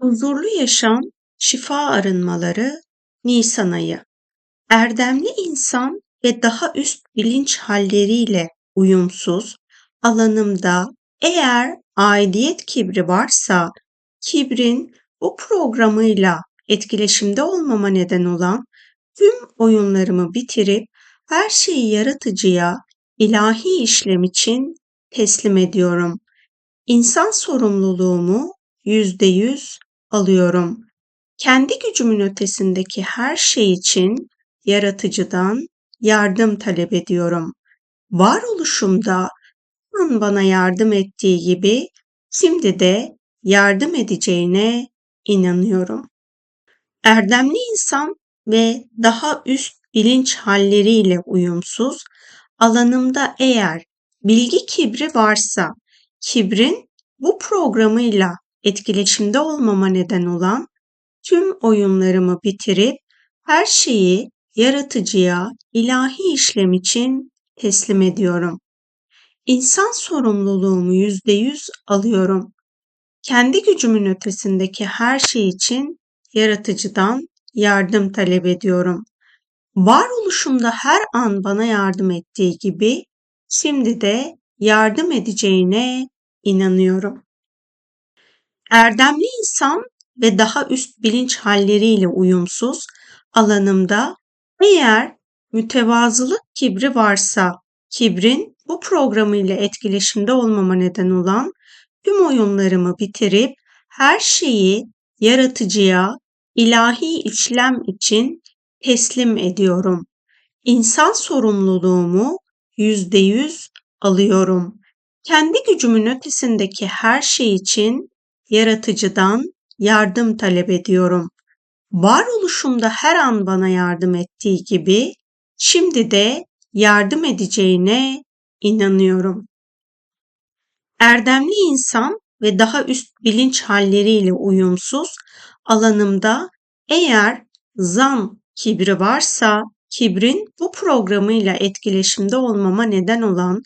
Huzurlu yaşam, şifa arınmaları, Nisan ayı. Erdemli insan ve daha üst bilinç halleriyle uyumsuz, alanımda eğer aidiyet kibri varsa, kibrin bu programıyla etkileşimde olmama neden olan tüm oyunlarımı bitirip her şeyi yaratıcıya, ilahi işlem için teslim ediyorum. İnsan sorumluluğumu yüzde yüz alıyorum. Kendi gücümün ötesindeki her şey için yaratıcıdan yardım talep ediyorum. Varoluşumda an bana yardım ettiği gibi şimdi de yardım edeceğine inanıyorum. Erdemli insan ve daha üst bilinç halleriyle uyumsuz, alanımda eğer bilgi kibri varsa, kibrin bu programıyla etkileşimde olmama neden olan tüm oyunlarımı bitirip her şeyi yaratıcıya ilahi işlem için teslim ediyorum. İnsan sorumluluğumu yüzde yüz alıyorum. Kendi gücümün ötesindeki her şey için yaratıcıdan yardım talep ediyorum. Varoluşumda her an bana yardım ettiği gibi şimdi de yardım edeceğine inanıyorum. Erdemli insan ve daha üst bilinç halleriyle uyumsuz alanımda eğer mütevazılık kibri varsa kibrin bu programıyla etkileşimde olmama neden olan tüm oyunlarımı bitirip her şeyi yaratıcıya, ilahi işlem için teslim ediyorum. İnsan sorumluluğumu yüzde yüz alıyorum. Kendi gücümün ötesindeki her şey için yaratıcıdan yardım talep ediyorum. Varoluşumda her an bana yardım ettiği gibi şimdi de yardım edeceğine inanıyorum. Erdemli insan ve daha üst bilinç halleriyle uyumsuz alanımda eğer zan kibri varsa kibrin bu programıyla etkileşimde olmama neden olan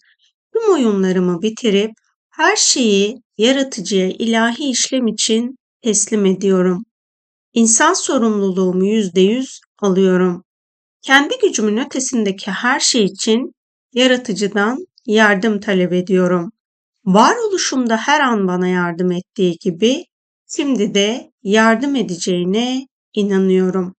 tüm oyunlarımı bitirip her şeyi yaratıcıya ilahi işlem için teslim ediyorum. İnsan sorumluluğumu yüzde yüz alıyorum. Kendi gücümün ötesindeki her şey için yaratıcıdan yardım talep ediyorum. Varoluşumda her an bana yardım ettiği gibi şimdi de yardım edeceğine inanıyorum.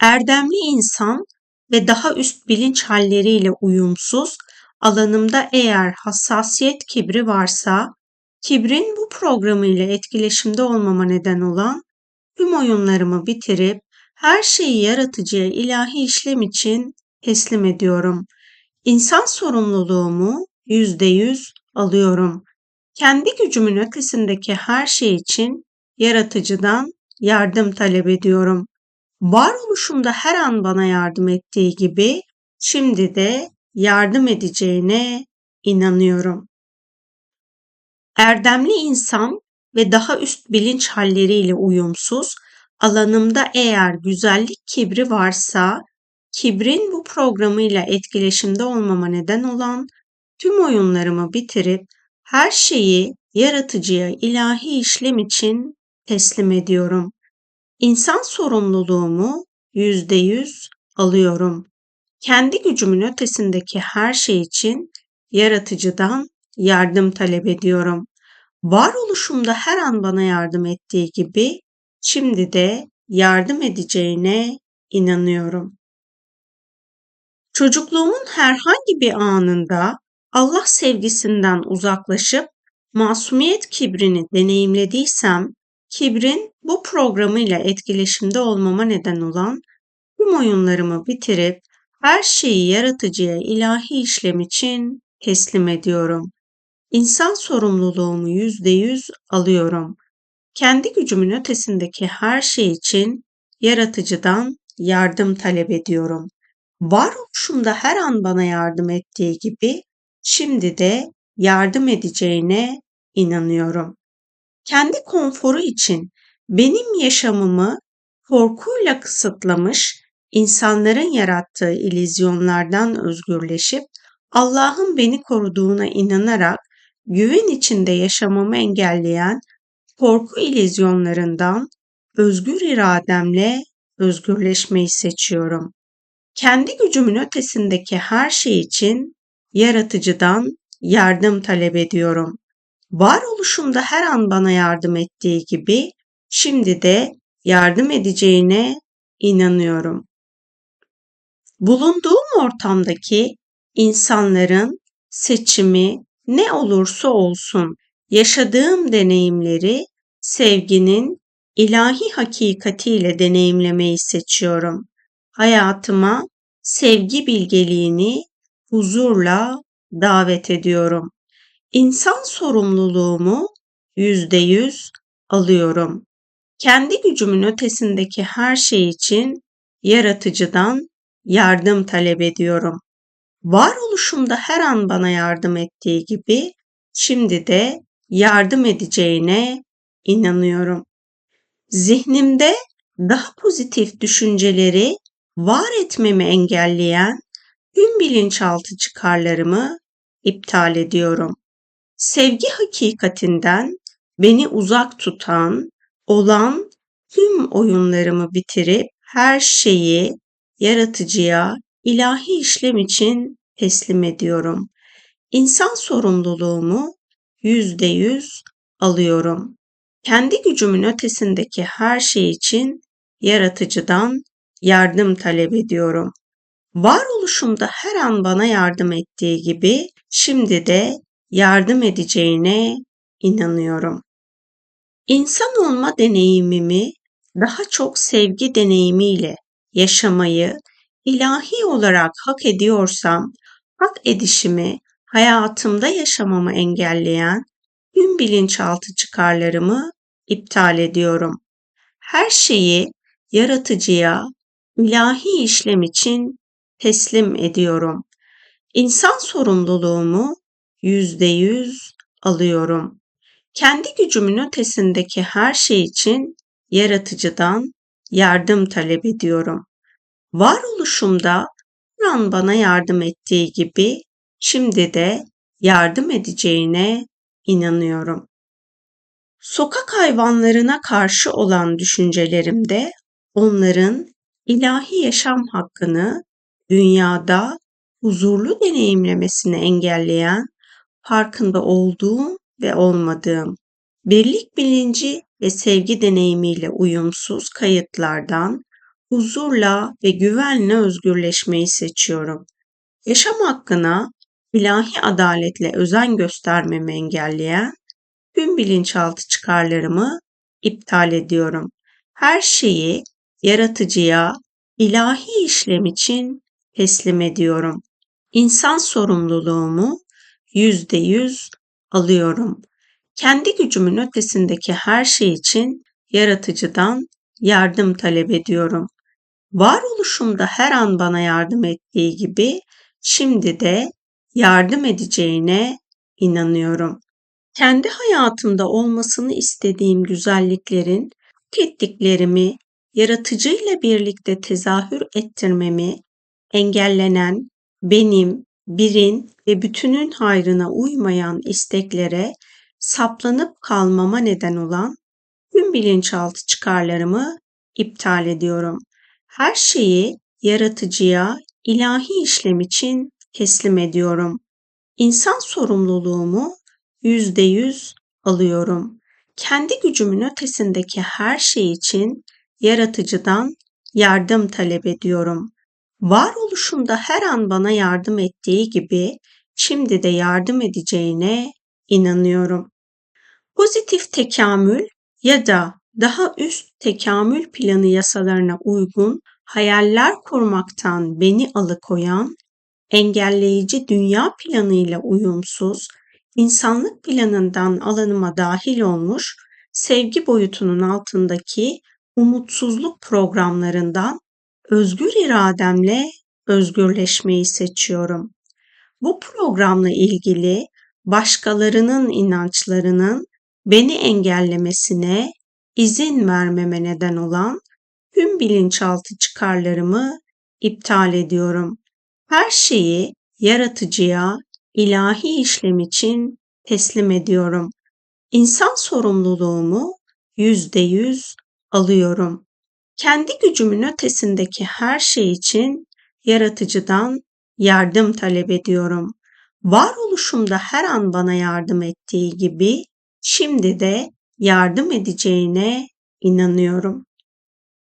Erdemli insan ve daha üst bilinç halleriyle uyumsuz, alanımda eğer hassasiyet kibri varsa, kibrin bu programıyla etkileşimde olmama neden olan tüm oyunlarımı bitirip her şeyi yaratıcıya ilahi işlem için teslim ediyorum. İnsan sorumluluğumu yüzde yüz alıyorum. Kendi gücümün ötesindeki her şey için yaratıcıdan yardım talep ediyorum. Varoluşumda her an bana yardım ettiği gibi şimdi de yardım edeceğine inanıyorum. Erdemli insan ve daha üst bilinç halleriyle uyumsuz, alanımda eğer güzellik kibri varsa, kibrin bu programıyla etkileşimde olmama neden olan tüm oyunlarımı bitirip her şeyi yaratıcıya ilahi işlem için teslim ediyorum. İnsan sorumluluğumu yüzde yüz alıyorum. Kendi gücümün ötesindeki her şey için yaratıcıdan yardım talep ediyorum. Varoluşumda her an bana yardım ettiği gibi şimdi de yardım edeceğine inanıyorum. Çocukluğumun herhangi bir anında Allah sevgisinden uzaklaşıp masumiyet kibrini deneyimlediysem, kibrin bu programıyla etkileşimde olmama neden olan tüm oyunlarımı bitirip her şeyi yaratıcıya ilahi işlem için teslim ediyorum. İnsan sorumluluğumu yüzde yüz alıyorum. Kendi gücümün ötesindeki her şey için yaratıcıdan yardım talep ediyorum. Varoluşumda her an bana yardım ettiği gibi şimdi de yardım edeceğine inanıyorum. Kendi konforu için benim yaşamımı korkuyla kısıtlamış, insanların yarattığı ilizyonlardan özgürleşip Allah'ın beni koruduğuna inanarak güven içinde yaşamamı engelleyen korku ilizyonlarından özgür irademle özgürleşmeyi seçiyorum. Kendi gücümün ötesindeki her şey için yaratıcıdan yardım talep ediyorum. Varoluşumda her an bana yardım ettiği gibi şimdi de yardım edeceğine inanıyorum. Bulunduğum ortamdaki insanların seçimi ne olursa olsun yaşadığım deneyimleri sevginin ilahi hakikatiyle deneyimlemeyi seçiyorum. Hayatıma sevgi bilgeliğini huzurla davet ediyorum. İnsan sorumluluğumu yüzde yüz alıyorum. Kendi gücümün ötesindeki her şey için yaratıcıdan yardım talep ediyorum. Varoluşumda her an bana yardım ettiği gibi şimdi de yardım edeceğine inanıyorum. Zihnimde daha pozitif düşünceleri var etmemi engelleyen tüm bilinçaltı çıkarlarımı iptal ediyorum. Sevgi hakikatinden beni uzak tutan, olan tüm oyunlarımı bitirip her şeyi yaratıcıya ilahi işlem için teslim ediyorum. İnsan sorumluluğumu yüzde yüz alıyorum. Kendi gücümün ötesindeki her şey için yaratıcıdan yardım talep ediyorum. Varoluşumda her an bana yardım ettiği gibi şimdi de yardım edeceğine inanıyorum. İnsan olma deneyimimi daha çok sevgi deneyimiyle yaşamayı ilahi olarak hak ediyorsam, hak edişimi hayatımda yaşamamı engelleyen tüm bilinçaltı çıkarlarımı iptal ediyorum. Her şeyi yaratıcıya, ilahi işlem için teslim ediyorum. İnsan sorumluluğumu yüzde yüz alıyorum. Kendi gücümün ötesindeki her şey için yaratıcıdan yardım talep ediyorum. Varoluşumda an bana yardım ettiği gibi şimdi de yardım edeceğine inanıyorum. Sokak hayvanlarına karşı olan düşüncelerimde onların ilahi yaşam hakkını dünyada huzurlu deneyimlemesini engelleyen farkında olduğum ve olmadığım birlik bilinci ve sevgi deneyimiyle uyumsuz kayıtlardan huzurla ve güvenle özgürleşmeyi seçiyorum. Yaşam hakkına ilahi adaletle özen göstermemi engelleyen tüm bilinçaltı çıkarlarımı iptal ediyorum. Her şeyi yaratıcıya, ilahi işlem için teslim ediyorum. İnsan sorumluluğumu yüzde yüz alıyorum. Kendi gücümün ötesindeki her şey için yaratıcıdan yardım talep ediyorum. Varoluşumda her an bana yardım ettiği gibi şimdi de yardım edeceğine inanıyorum. Kendi hayatımda olmasını istediğim güzelliklerin ettiklerimi yaratıcıyla birlikte tezahür ettirmemi engellenen benim, birin ve bütünün hayrına uymayan isteklere saplanıp kalmama neden olan tüm bilinçaltı çıkarlarımı iptal ediyorum. Her şeyi yaratıcıya, ilahi işlem için teslim ediyorum. İnsan sorumluluğumu yüzde yüz alıyorum. Kendi gücümün ötesindeki her şey için yaratıcıdan yardım talep ediyorum. Varoluşumda her an bana yardım ettiği gibi şimdi de yardım edeceğine inanıyorum. Pozitif tekamül ya da daha üst tekamül planı yasalarına uygun hayaller kurmaktan beni alıkoyan, engelleyici dünya planıyla uyumsuz, insanlık planından alanıma dahil olmuş, sevgi boyutunun altındaki umutsuzluk programlarından özgür irademle özgürleşmeyi seçiyorum. Bu programla ilgili başkalarının inançlarının beni engellemesine izin vermeme neden olan tüm bilinçaltı çıkarlarımı iptal ediyorum. Her şeyi yaratıcıya, ilahi işlem için teslim ediyorum. İnsan sorumluluğumu yüzde yüz alıyorum. Kendi gücümün ötesindeki her şey için yaratıcıdan yardım talep ediyorum. Varoluşumda her an bana yardım ettiği gibi şimdi de yardım edeceğine inanıyorum.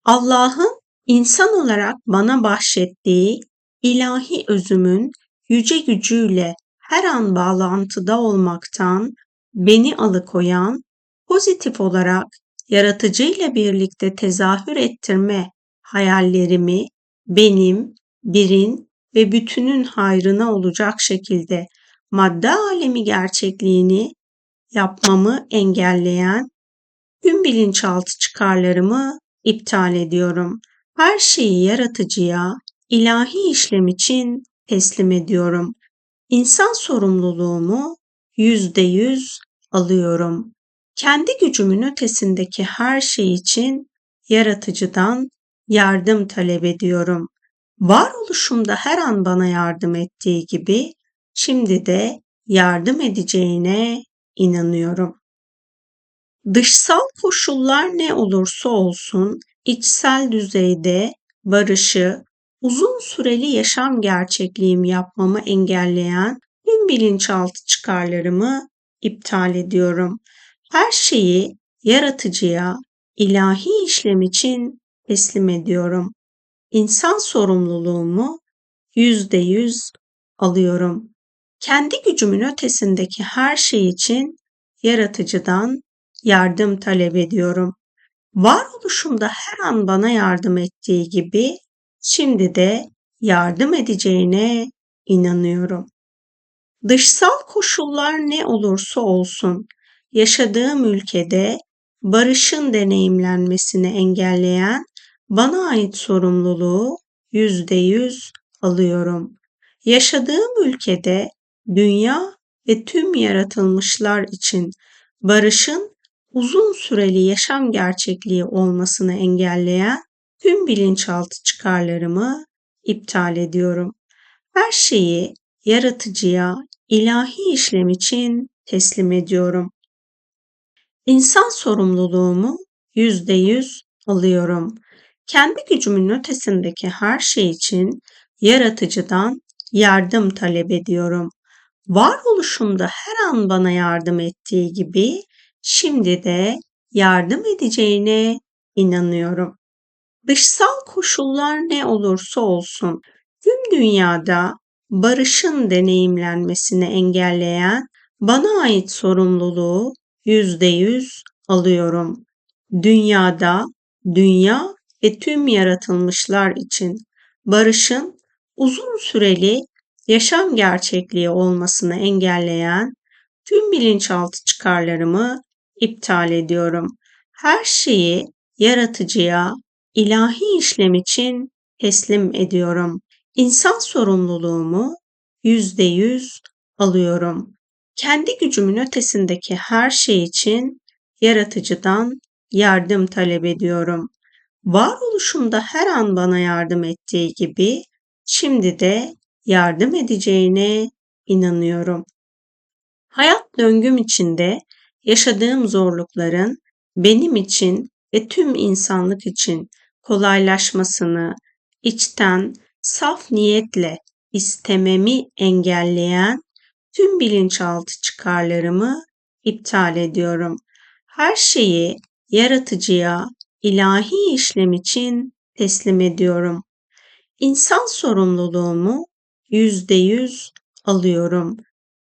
Allah'ın insan olarak bana bahşettiği ilahi özümün yüce gücüyle her an bağlantıda olmaktan beni alıkoyan, pozitif olarak yaratıcıyla birlikte tezahür ettirme hayallerimi benim, birin ve bütünün hayrına olacak şekilde madde alemi gerçekliğini yapmamı engelleyen tüm bilinçaltı çıkarlarımı iptal ediyorum. Her şeyi yaratıcıya, ilahi işlem için teslim ediyorum. İnsan sorumluluğumu yüzde yüz alıyorum. Kendi gücümün ötesindeki her şey için yaratıcıdan yardım talep ediyorum. Varoluşumda her an bana yardım ettiği gibi şimdi de yardım edeceğine inanıyorum. Dışsal koşullar ne olursa olsun içsel düzeyde barışı, uzun süreli yaşam gerçekliğimi yapmamı engelleyen tüm bilinçaltı çıkarlarımı iptal ediyorum. Her şeyi yaratıcıya, ilahi işlem için teslim ediyorum. İnsan sorumluluğumu yüzde yüz alıyorum. Kendi gücümün ötesindeki her şey için yaratıcıdan yardım talep ediyorum. Varoluşumda her an bana yardım ettiği gibi şimdi de yardım edeceğine inanıyorum. Dışsal koşullar ne olursa olsun yaşadığım ülkede barışın deneyimlenmesini engelleyen bana ait sorumluluğu yüzde yüz alıyorum. Yaşadığım ülkede dünya ve tüm yaratılmışlar için barışın uzun süreli yaşam gerçekliği olmasını engelleyen tüm bilinçaltı çıkarlarımı iptal ediyorum. Her şeyi yaratıcıya, ilahi işlem için teslim ediyorum. İnsan sorumluluğumu yüzde yüz alıyorum. Kendi gücümün ötesindeki her şey için yaratıcıdan yardım talep ediyorum. Varoluşumda her an bana yardım ettiği gibi şimdi de yardım edeceğine inanıyorum. Dışsal koşullar ne olursa olsun tüm dünyada barışın deneyimlenmesini engelleyen bana ait sorumluluğu yüzde yüz alıyorum. Dünyada, dünya ve tüm yaratılmışlar için barışın uzun süreli yaşam gerçekliği olmasını engelleyen tüm bilinçaltı çıkarlarımı iptal ediyorum. Her şeyi yaratıcıya, ilahi işlem için teslim ediyorum. İnsan sorumluluğumu yüzde yüz alıyorum. Kendi gücümün ötesindeki her şey için yaratıcıdan yardım talep ediyorum. Varoluşumda her an bana yardım ettiği gibi şimdi de yardım edeceğine inanıyorum. Hayat döngüm içinde yaşadığım zorlukların benim için ve tüm insanlık için kolaylaşmasını içten saf niyetle istememi engelleyen tüm bilinçaltı çıkarlarımı iptal ediyorum. Her şeyi yaratıcıya, ilahi işlem için teslim ediyorum. İnsan sorumluluğumu yüzde yüz alıyorum.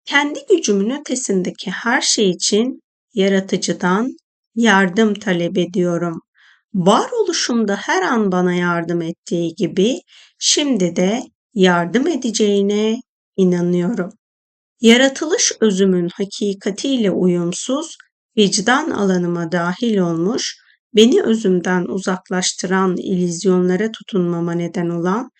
Kendi gücümün ötesindeki her şey için yaratıcıdan yardım talep ediyorum. Varoluşumda her an bana yardım ettiği gibi şimdi de yardım edeceğine inanıyorum. Yaratılış özümün hakikatiyle uyumsuz, vicdan alanıma dahil olmuş, beni özümden uzaklaştıran ilizyonlara tutunmama neden olan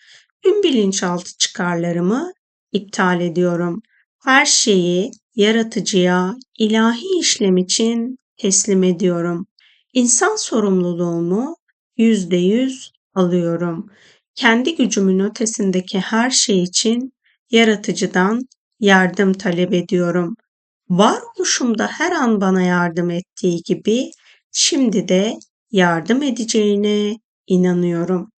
tüm bilinçaltı çıkarlarımı iptal ediyorum. Her şeyi yaratıcıya, ilahi işlem için teslim ediyorum. İnsan sorumluluğumu yüzde yüz alıyorum. Kendi gücümün ötesindeki her şey için yaratıcıdan yardım talep ediyorum. Varoluşumda her an bana yardım ettiği gibi şimdi de yardım edeceğine inanıyorum.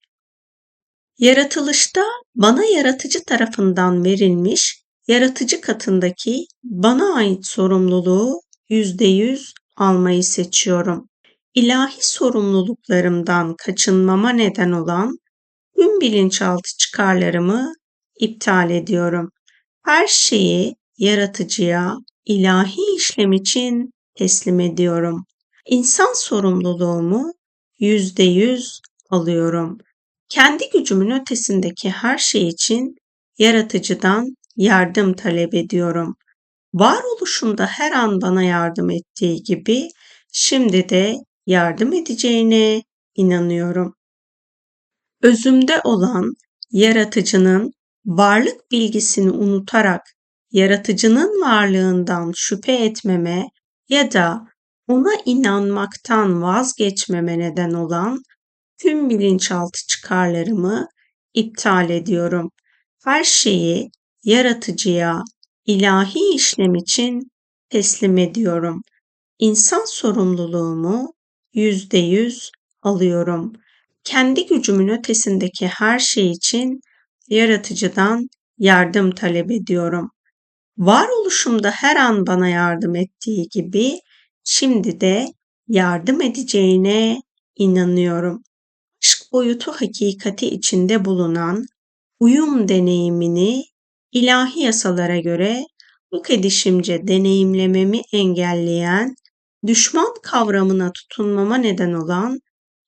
Yaratılışta bana yaratıcı tarafından verilmiş yaratıcı katındaki bana ait sorumluluğu yüzde yüz almayı seçiyorum. İlahi sorumluluklarımdan kaçınmama neden olan tüm bilinçaltı çıkarlarımı iptal ediyorum. Her şeyi yaratıcıya, ilahi işlem için teslim ediyorum. İnsan sorumluluğumu yüzde yüz alıyorum. Kendi gücümün ötesindeki her şey için yaratıcıdan yardım talep ediyorum. Varoluşumda her an bana yardım ettiği gibi şimdi de yardım edeceğine inanıyorum. Özümde olan yaratıcının varlık bilgisini unutarak yaratıcının varlığından şüphe etmeme ya da ona inanmaktan vazgeçmeme neden olan tüm bilinçaltı çıkarlarımı iptal ediyorum. Her şeyi yaratıcıya, ilahi işlem için teslim ediyorum. İnsan sorumluluğumu yüzde yüz alıyorum. Kendi gücümün ötesindeki her şey için yaratıcıdan yardım talep ediyorum. Varoluşumda her an bana yardım ettiği gibi şimdi de yardım edeceğine inanıyorum. Boyutu hakikati içinde bulunan uyum deneyimini ilahi yasalara göre yok edişimce deneyimlememi engelleyen, düşman kavramına tutunmama neden olan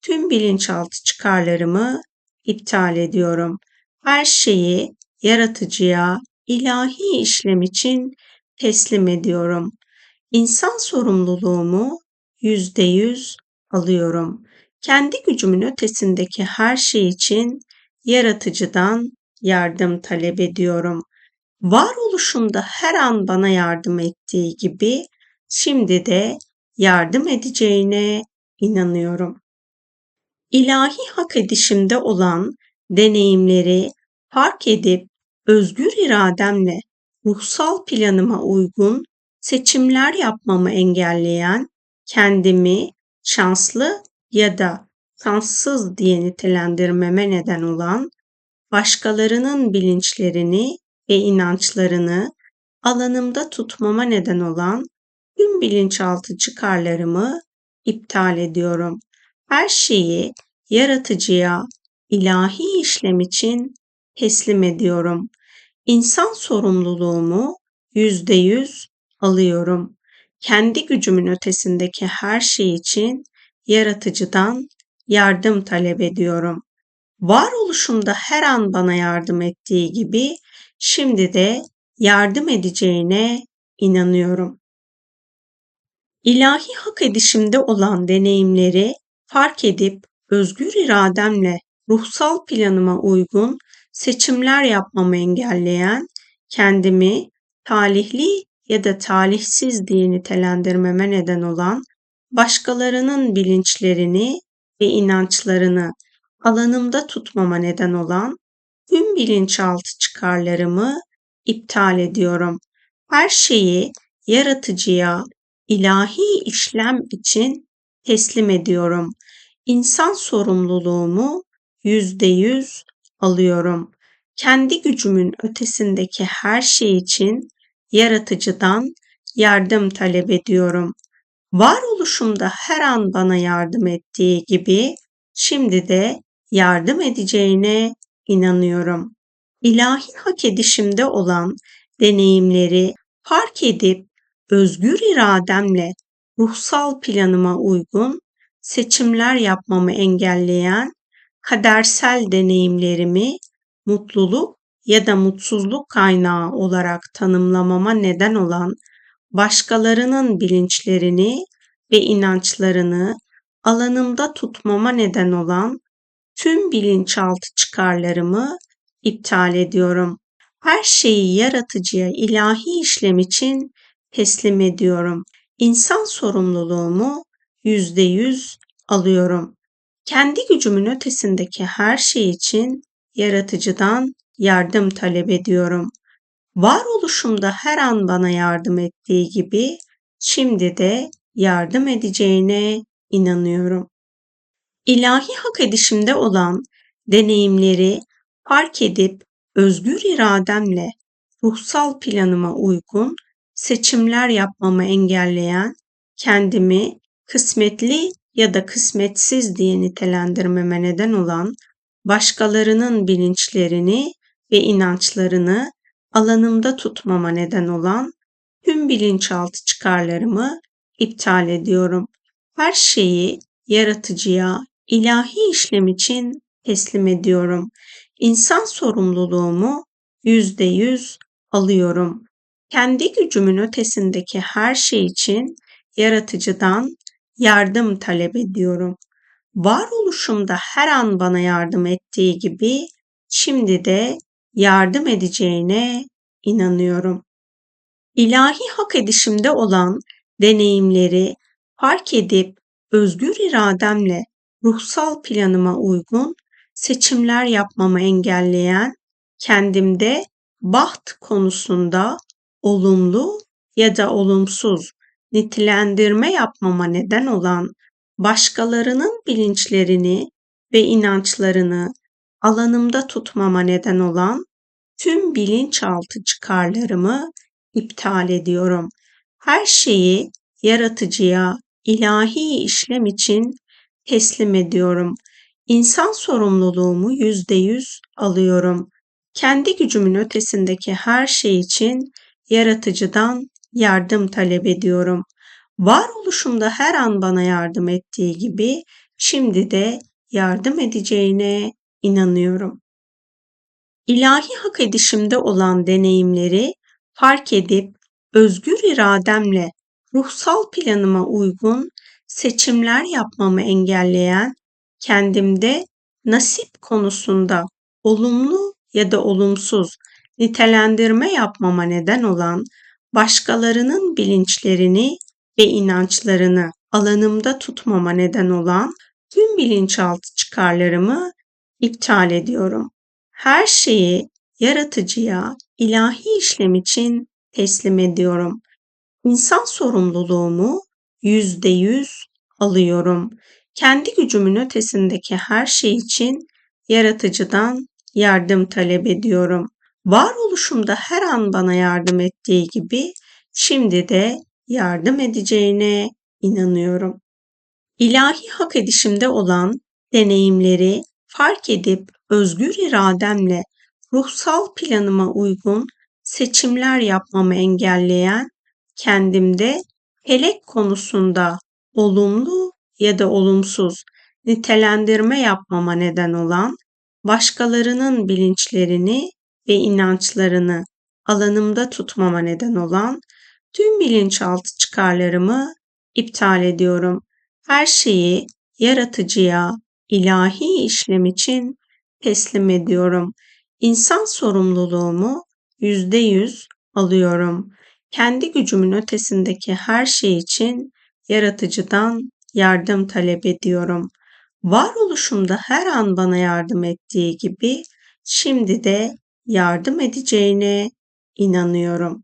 tüm bilinçaltı çıkarlarımı iptal ediyorum. Her şeyi yaratıcıya, ilahi işlem için teslim ediyorum. İnsan sorumluluğumu yüzde yüz alıyorum. Kendi gücümün ötesindeki her şey için yaratıcıdan yardım talep ediyorum. Varoluşumda her an bana yardım ettiği gibi şimdi de yardım edeceğine inanıyorum. İlahi hak edişimde olan deneyimleri fark edip özgür irademle ruhsal planıma uygun seçimler yapmamı engelleyen kendimi şanslı ya da şanssız diye nitelendirmeme neden olan başkalarının bilinçlerini ve inançlarını alanımda tutmama neden olan tüm bilinçaltı çıkarlarımı iptal ediyorum. Her şeyi yaratıcıya, ilahi işlem için teslim ediyorum. İnsan sorumluluğumu yüzde yüz alıyorum. Kendi gücümün ötesindeki her şey için yaratıcıdan yardım talep ediyorum. Varoluşumda her an bana yardım ettiği gibi şimdi de yardım edeceğine inanıyorum. İlahi hak edişimde olan deneyimleri fark edip özgür irademle ruhsal planıma uygun seçimler yapmamı engelleyen, kendimi talihli ya da talihsiz diye nitelendirmeme neden olan başkalarının bilinçlerini ve inançlarını alanımda tutmama neden olan tüm bilinçaltı çıkarlarımı iptal ediyorum. Her şeyi yaratıcıya, ilahi işlem için teslim ediyorum. İnsan sorumluluğumu yüzde yüz alıyorum. Kendi gücümün ötesindeki her şey için yaratıcıdan yardım talep ediyorum. Varoluşumda her an bana yardım ettiği gibi şimdi de yardım edeceğine inanıyorum. İlahi hak edişimde olan deneyimleri fark edip özgür irademle ruhsal planıma uygun seçimler yapmamı engelleyen kadersel deneyimlerimi mutluluk ya da mutsuzluk kaynağı olarak tanımlamama neden olan başkalarının bilinçlerini ve inançlarını alanımda tutmama neden olan tüm bilinçaltı çıkarlarımı iptal ediyorum. Her şeyi yaratıcıya ilahi işlem için teslim ediyorum. İnsan sorumluluğumu yüzde yüz alıyorum. Kendi gücümün ötesindeki her şey için yaratıcıdan yardım talep ediyorum. Varoluşumda her an bana yardım ettiği gibi şimdi de yardım edeceğine inanıyorum. İlahi hak edişimde olan deneyimleri fark edip özgür irademle ruhsal planıma uygun seçimler yapmamı engelleyen kendimi kısmetli ya da kısmetsiz diye nitelendirmeme neden olan başkalarının bilinçlerini ve inançlarını alanımda tutmama neden olan tüm bilinçaltı çıkarlarımı iptal ediyorum. Her şeyi yaratıcıya, ilahi işlem için teslim ediyorum. İnsan sorumluluğumu yüzde yüz alıyorum. Kendi gücümün ötesindeki her şey için yaratıcıdan yardım talep ediyorum. Varoluşumda her an bana yardım ettiği gibi şimdi de yardım edeceğine inanıyorum. İlahi hak edişimde olan deneyimleri fark edip özgür irademle ruhsal planıma uygun seçimler yapmamı engelleyen kendimde baht konusunda olumlu ya da olumsuz nitelendirme yapmama neden olan başkalarının bilinçlerini ve inançlarını alanımda tutmama neden olan tüm bilinçaltı çıkarlarımı iptal ediyorum. Her şeyi yaratıcıya, ilahi işlem için teslim ediyorum. İnsan sorumluluğumu yüzde yüz alıyorum. Kendi gücümün ötesindeki her şey için yaratıcıdan yardım talep ediyorum. Varoluşumda her an bana yardım ettiği gibi şimdi de yardım edeceğine inanıyorum. İlahi hak edişimde olan deneyimleri fark edip özgür irademle ruhsal planıma uygun seçimler yapmamı engelleyen kendimde nasip konusunda olumlu ya da olumsuz nitelendirme yapmama neden olan başkalarının bilinçlerini ve inançlarını alanımda tutmama neden olan tüm bilinçaltı çıkarlarımı iptal ediyorum. Her şeyi yaratıcıya, ilahi işlem için teslim ediyorum. İnsan sorumluluğumu yüzde yüz alıyorum. Kendi gücümün ötesindeki her şey için yaratıcıdan yardım talep ediyorum. Varoluşumda her an bana yardım ettiği gibi şimdi de yardım edeceğine inanıyorum. İlahi hak edişimde olan deneyimleri fark edip özgür irademle ruhsal planıma uygun seçimler yapmamı engelleyen kendimde felek konusunda olumlu ya da olumsuz nitelendirme yapmama neden olan başkalarının bilinçlerini ve inançlarını alanımda tutmama neden olan tüm bilinçaltı çıkarlarımı iptal ediyorum. Her şeyi yaratıcıya, ilahi işlem için teslim ediyorum. İnsan sorumluluğumu yüzde yüz alıyorum. Kendi gücümün ötesindeki her şey için yaratıcıdan yardım talep ediyorum. Varoluşumda her an bana yardım ettiği gibi şimdi de yardım edeceğine inanıyorum.